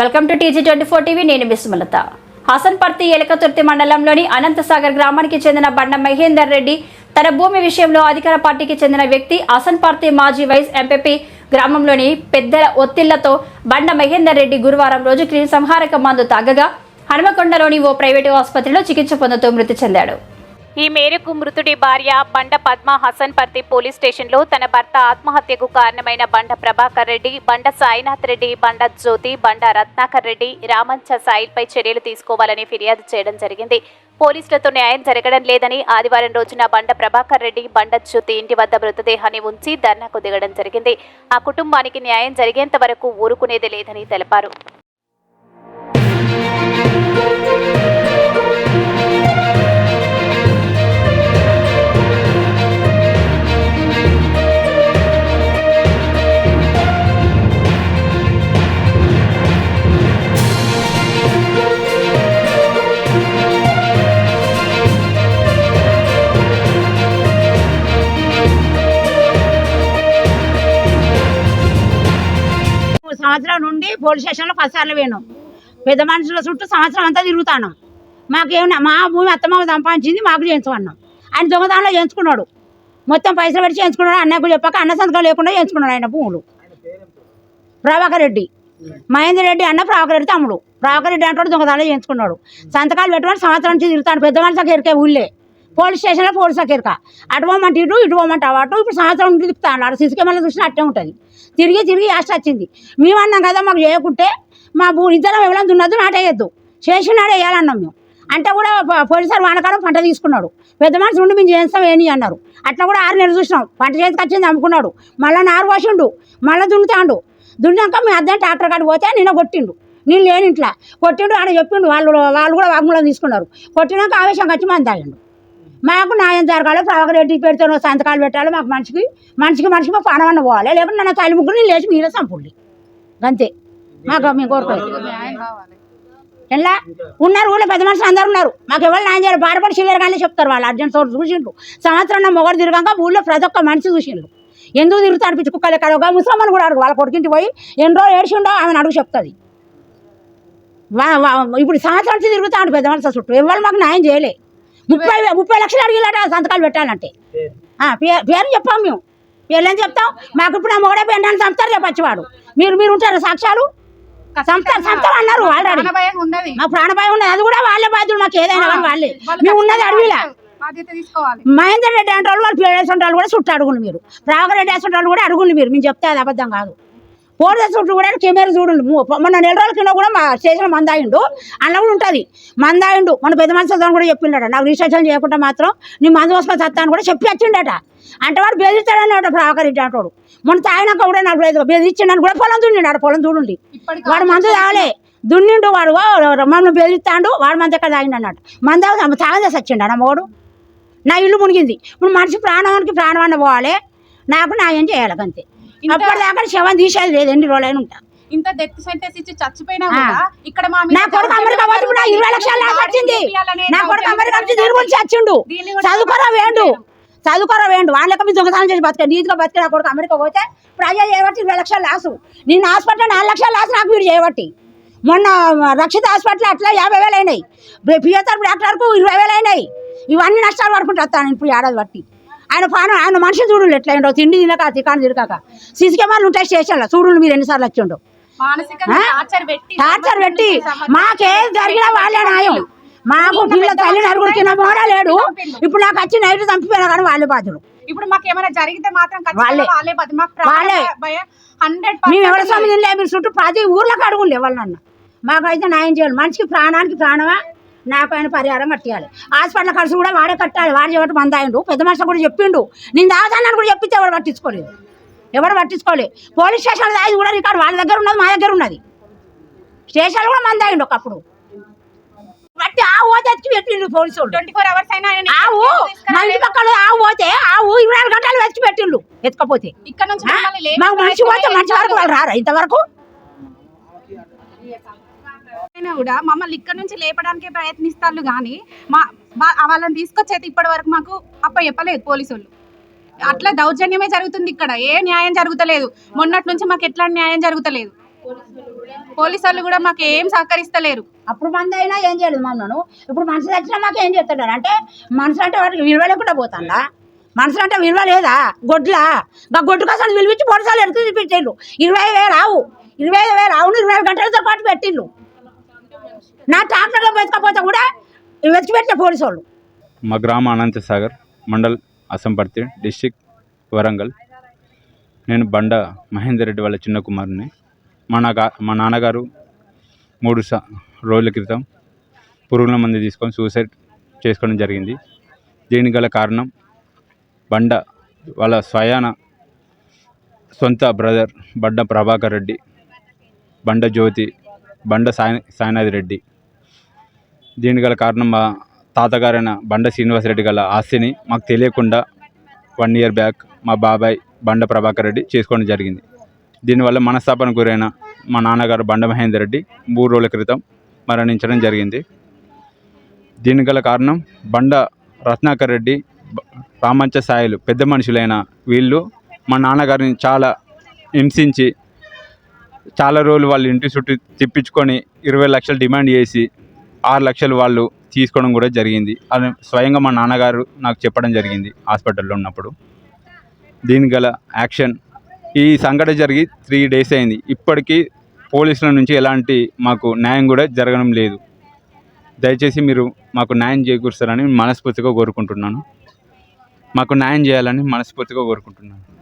Welcome to TG twenty four TV నేను బిస్మలత హసన్పర్తి ఎలకతుర్తి మండలంలోని అనంతసాగర్ గ్రామానికి చెందిన బండ మహేందర్ రెడ్డి తన భూమి విషయంలో అధికార పార్టీకి చెందిన వ్యక్తి హసన్పర్తి మాజీ వైస్ ఎంపీపీ గ్రామంలోని పెద్దల ఒత్తిళ్ళతో బండ మహేందర్ రెడ్డి గురువారం రోజు క్రిమి సంహారక మందు తాగగా హనుమకొండలోని ఓ ప్రైవేటు ఆసుపత్రిలో చికిత్స పొందుతూ మృతి చెందాడు. ఈ మేరకు మృతుడి భార్య బండ పద్మ హసన్పర్తి పోలీస్ స్టేషన్లో తన భర్త ఆత్మహత్యకు కారణమైన బండ ప్రభాకర్ రెడ్డి బండ సాయినాథ్ రెడ్డి బండ జ్యోతి బండ రత్నాకర్ రెడ్డి రామంచ సాయిల్పై చర్యలు తీసుకోవాలని ఫిర్యాదు చేయడం జరిగింది. పోలీసులతో న్యాయం జరగడం లేదని ఆదివారం రోజున బండ ప్రభాకర్ రెడ్డి బండ జ్యోతి ఇంటి వద్ద మృతదేహాన్ని ఉంచి ధర్నాకు దిగడం జరిగింది. ఆ కుటుంబానికి న్యాయం జరిగేంత వరకు ఊరుకునేది లేదని తెలిపారు. సంవత్సరం నుండి పోలీస్ స్టేషన్లో పదిసార్లు పోయినాం. పెద్ద మనుషుల చుట్టూ సంవత్సరం అంతా తిరుగుతాను మాకేమన్నా మా భూమి అత్తమామ సంపాదించింది మాకు చేయించుకున్నాం ఆయన దొంగదానంలో చేయించుకున్నాడు. మొత్తం పైసలు పెట్టి చేయించుకున్నాడు. అన్నకు చెప్పాక అన్న సంతకం లేకుండా చేయించుకున్నాడు ఆయన భూములు. ప్రభాకర్ రెడ్డి. మహేందర్ రెడ్డి అన్న ప్రభాకర్ రెడ్డి తమ్ముడు. ప్రభాకర్ రెడ్డి అంటాడు దొంగదానంలో చేయించుకున్నాడు. సంతకాలు పెట్టుకొని సంవత్సరం నుంచి తిరుగుతాడు. పెద్ద మనుషులకు ఎరికే ఊళ్ళే. పోలీస్ స్టేషన్లో పోలీసు ఎరక. అటు పోమంటే ఇటు ఇటు పోమంటే అటు. ఇప్పుడు సంవత్సరం నుంచి తిప్పుతాను అక్కడ సిసి చూసినా అట్టే ఉంటుంది. తిరిగి తిరిగి యాస్ట్ వచ్చింది. మేము అన్నాం కదా మాకు చేయకుంటే మా భూ ఇద్దరం ఎవరైనా దున్నద్దు నాటేయద్దు చేసినాడే వేయాలన్నాం మేము. అంటే కూడా ప- పోలీసారు వానకాలం పంట తీసుకున్నాడు. పెద్ద మనిషి ఉండి మేము చేస్తాం ఏని అన్నారు. అట్లా కూడా ఆరు నెలలు చూసినాం. పంట చేతికి వచ్చింది అమ్ముకున్నాడు. మళ్ళీ నారు పోసిండు. మళ్ళీ దున్నుతాండు. దున్నాక మీ అద్దం ట్రాక్టర్ కాడికి పోతే నిన్న కొట్టిండు. నేను లేని ఇంట్లో. కొట్టిండు ఆడ చెప్పిండు. వాళ్ళు వాళ్ళు కూడా వాగ్మూలం తీసుకున్నారు. కొట్టినాక ఆవేశం వచ్చి మంది తాగిండు. మాకు న్యాయం జరగాలి ప్రభాకర్ రెడ్డి పెడితే సంతకాలు పెట్టాలి మాకు మనిషికి మనిషికి మనిషికి మా ప్రాణమన్న పోవాలి. లేకుంటే నన్ను తల్లి ముగ్గురు నేను లేచి మీరే సంపుండి అంతే. మాకు మేము కోరుకోలేదు ఎలా? ఉన్నారు ఊళ్ళో పెద్ద మనుషులు అందరు ఉన్నారు. మాకు ఎవరు న్యాయం చేయాలి బాధపడి చిల్లర కానీ చెప్తారు వాళ్ళు. అర్జెంట్ చోటు చూసిండ్రు. సంవత్సరం నా మొగడు తిరగాక ఊళ్ళో ప్రతి ఒక్క మనిషి చూసిండ్రు. ఎందుకు తిరుగుతాడు పిచ్చి కుక్కలు ఎక్కడ ఒక ముసలమ్మని కూడా అడుగు. వాళ్ళ కొడుకింటి పోయి ఎన్ని రోజులు ఏడ్చిండో ఆమెను అడుగు చెప్తుంది. ఇప్పుడు సంవత్సరం తిరుగుతాడు పెద్ద మనుషుల చుట్టూ. ఎవరు మాకు న్యాయం చేయలే. ముప్పై ముప్పై లక్షలు అడిగిలాట సంతకాలు పెట్టాలంటే. పేరు చెప్పాం మేము. పేర్లు ఏం చెప్తాం? మాకు ఇప్పుడు ఆ మొగడే పెండాన్ని చంపుతారు చెప్పచ్చు వాడు మీరు మీరు ఉంటారు సాక్ష్యాలు? చంపుతారు చంపుతారు అన్నారు ఆల్రెడీ మా ప్రాణభయం ఉన్నది. అది కూడా వాళ్ళే బాధ్యులు మాకు ఏదైనా కానీ వాళ్ళే. మేము ఉన్నది అడవిలా. మహేందర్ రెడ్డి అంటే వాళ్ళు వాళ్ళు వేసుకుంటే వాళ్ళు కూడా చుట్టూ అడుగులు మీరు. ప్రభాకర్ రెడ్డి వేసుకుంటే వాళ్ళు కూడా అడుగులు మీరు. మేము చెప్తే అది అబద్ధం కాదు. పోలీసు చుట్టూ కూడా కెమెరా చూడండి. మొన్న నెల రోజుల కింద కూడా మా స్టేషన్ మందాయిండు. అందులో కూడా ఉంటుంది. మందాయిండు. మన పెద్ద మనుషులతో కూడా చెప్పిండట. నాకు రిజిస్ట్రేషన్ చేయకుండా మాత్రం నీ మందు వస్తున్న సత్తా అని కూడా చెప్పి వచ్చిండట. అంటే వాడు బెదిరిస్తాడని ప్రభాకర్ రెడ్డి అంటాడు. మొన్న తాగినాక కూడా నాకు బెదిరి- బెదిరించిండని కూడా పొలం దున్నిండు ఆడ పొలం చూడండి వాడు మందు తాగలే. దున్నిండు వాడు. మమ్మల్ని బెదిరిస్తాడు. వాడు మంది ఎక్కడ తాగిండు అన్నట్టు మంది తాగ తాగదేసి వచ్చిండు అన్న మోడు నా ఇల్లు మునిగింది. ఇప్పుడు మనిషి ప్రాణానికి ప్రాణం అన్న పోవాలి. నాకు న్యాయం చేయాలి అంతే అప్పటిదాకా శవం తీసేది లేదు ఎన్ని రోజులైనా ఉంటా. ఇంత డెత్ సెంటెన్స్ ఇచ్చి చచ్చిపోయినా. కూడా ఇక్కడ మా నా కొడుకు అమెరికా ఇప్పుడు నాకు ఇరవై లక్షలు వచ్చింది. నా కొడుకు అమెరికా వచ్చి వచ్చిండు. దీన్ని కూడా చదువుకోరా వేండు. చదువుకోరా వేండు. వాళ్ళకి మీ దొంగతనం చేసి బతిక నీతిగా బతికి నా కొడుకు అమెరికా పోతే ఇప్పుడు అయ్యా చేయబట్టి ఇరవై లక్షలు లాసు. నేను హాస్పిటల్ నాలుగు లక్షలు లాసు నాకు వీడు చేయబట్టి. మొన్న రక్షిత హాస్పిటల్ అట్లా యాభై వేలు అయినాయి. పిఎస్ఆర్ డాక్టర్కు ఇరవై వేలు అయినాయి. ఇవన్నీ నష్టాలు పడుకుంటూ వస్తాను ఇప్పుడు ఏడాది బట్టి. ఆయన ప్రాణం ఆయన మనిషి చూడండి ఎట్లా ఏంటో? తిండి తినక తికాను తిరగక సీసీ కెమెరాలు ఉంటాయి స్టేషన్లో చూడండి మీరు ఎన్నిసార్లు వచ్చిండో? టార్చర్ పెట్టి టార్చర్ పెట్టి మాకేం జరిగినా వాళ్ళే న్యాయం. మాకు పిల్ల తల్లి నలుగురు కింద మోడా లేడు. ఇప్పుడు నాకు వచ్చి నైట్ చంపిపోయినా కానీ వాళ్ళే బాధ్యులు. ఇప్పుడు మాకు ఏమైనా జరిగితే మాత్రం వాళ్ళే. వాళ్ళే. హండ్రెడ్ మేము ఎవరి స్వామి తినలే మీరు చుట్టూ ప్రతి ఊర్లోకి అడుగుండి ఎవరినన్నా మాకైతే న్యాయం చేయాలి. మనిషికి ప్రాణానికి ప్రాణమా? నాకు ఆయన పరిహారం కట్టాలి హాస్పిటల్ ఖర్చు కూడా వాడే కట్టాలి. వాడే చెప్పి మంద అయిండు పెద్ద మనిషి కూడా చెప్పిండు. నేను దాదాన్ని కూడా చెప్పితే ఎవరు పట్టించుకోలేదు. ఎవరు పట్టించుకోలేదు పోలీస్ స్టేషన్ దాది కూడా రికార్డు వాళ్ళ దగ్గర ఉన్నది మా దగ్గర ఉన్నది. స్టేషన్ కూడా మంద అయిండు ఒకప్పుడు. బట్టి ఆ తెచ్చి పెట్టిండు పోలీసు వాళ్ళు ట్వంటీ ఫోర్ అవర్స్ అయినా ఆవు మా ఇంటి పక్కన ఆవు పోతే ఆవు ఇరవై నాలుగు గంటలు వెతికి పెట్టిండు ఎత్తుకపోతే. ఇక్కడ నుంచి ఆ? మనిషి పోతే మనిషి వరకు వాళ్ళు రారా ఇంతవరకు? అయినా కూడా మమ్మల్ని ఇక్కడ నుంచి లేపడానికే ప్రయత్నిస్తారు కానీ మా వాళ్ళని తీసుకొచ్చేది ఇప్పటి వరకు మాకు అప్ప చెప్పలేదు పోలీసు వాళ్ళు అట్లా దౌర్జన్యమే జరుగుతుంది ఇక్కడ. ఏ న్యాయం జరుగుతలేదు. మొన్నటి నుంచి మాకు ఎట్లాంటి న్యాయం జరుగుతలేదు. పోలీసు వాళ్ళు కూడా మాకు ఏం సహకరిస్తలేరు. అప్పుడు మంది అయినా ఏం చేయలేదు మమ్మల్ని. ఇప్పుడు మనుషులు వచ్చినా మాకు ఏం చేస్తున్నారు అంటే మనుషులు అంటే వాటికి విలువ లేకుండా పోతాడా మనుషులు అంటే విలువ లేదా? గొడ్లా? మా గొడ్డు కోసం విలువించి పొడిసాలు ఎడుతూ చూపించారు ఇరవై వేలు ఆవు. ఇరవై వేలు ఆవును ఇరవై గంటలతో పాటు పెట్టిండు నా ట్రాక్టర్లో వెతకపోతే కూడా వెతికిపెట్టిన పోలీసు వాళ్ళు. మా గ్రామ అనంతసాగర్ మండల్ అసంపర్తి డిస్టిక్ వరంగల్. నేను బండ మహేందర్ రెడ్డి వాళ్ళ చిన్న కుమారుని మా నాగా మా నాన్నగారు మూడు స రోజుల క్రితం పురుగుల మంది తీసుకొని సూసైడ్ చేసుకోవడం జరిగింది. దీనికి గల కారణం బండ వాళ్ళ స్వయాన సొంత బ్రదర్ బండ ప్రభాకర్ రెడ్డి బండ జ్యోతి బండ సాయి సాయినాథ్ రెడ్డి. దీనికి గల కారణం మా తాతగారైన బండ శ్రీనివాసరెడ్డి గల ఆస్తిని మాకు తెలియకుండా వన్ ఇయర్ బ్యాక్ మా బాబాయ్ బండ ప్రభాకర్ రెడ్డి చేసుకోవడం జరిగింది. దీనివల్ల మనస్తాపన గురైన మా నాన్నగారు బండ మహేందర్ రెడ్డి మూడు రోజుల క్రితం మరణించడం జరిగింది. దీనికి గల కారణం బండ రత్నాకర్ రెడ్డి రామంచ సాయిలు పెద్ద మనుషులైన వీళ్ళు మా నాన్నగారిని చాలా హింసించి చాలా రోజులు వాళ్ళ ఇంటి చుట్టూ తిప్పించుకొని ఇరవై లక్షలు డిమాండ్ చేసి ఆరు లక్షలు వాళ్ళు తీసుకోవడం కూడా జరిగింది. అది స్వయంగా మా నాన్నగారు నాకు చెప్పడం జరిగింది హాస్పిటల్లో ఉన్నప్పుడు. దీనికి గల యాక్షన్. ఈ సంఘటన జరిగి త్రీ డేస్ అయింది. ఇప్పటికీ పోలీసుల నుంచి ఎలాంటి మాకు న్యాయం కూడా జరగడం లేదు. దయచేసి మీరు మాకు న్యాయం చేకూరుస్తారని మనస్ఫూర్తిగా కోరుకుంటున్నాను. మాకు న్యాయం చేయాలని మనస్ఫూర్తిగా కోరుకుంటున్నాను.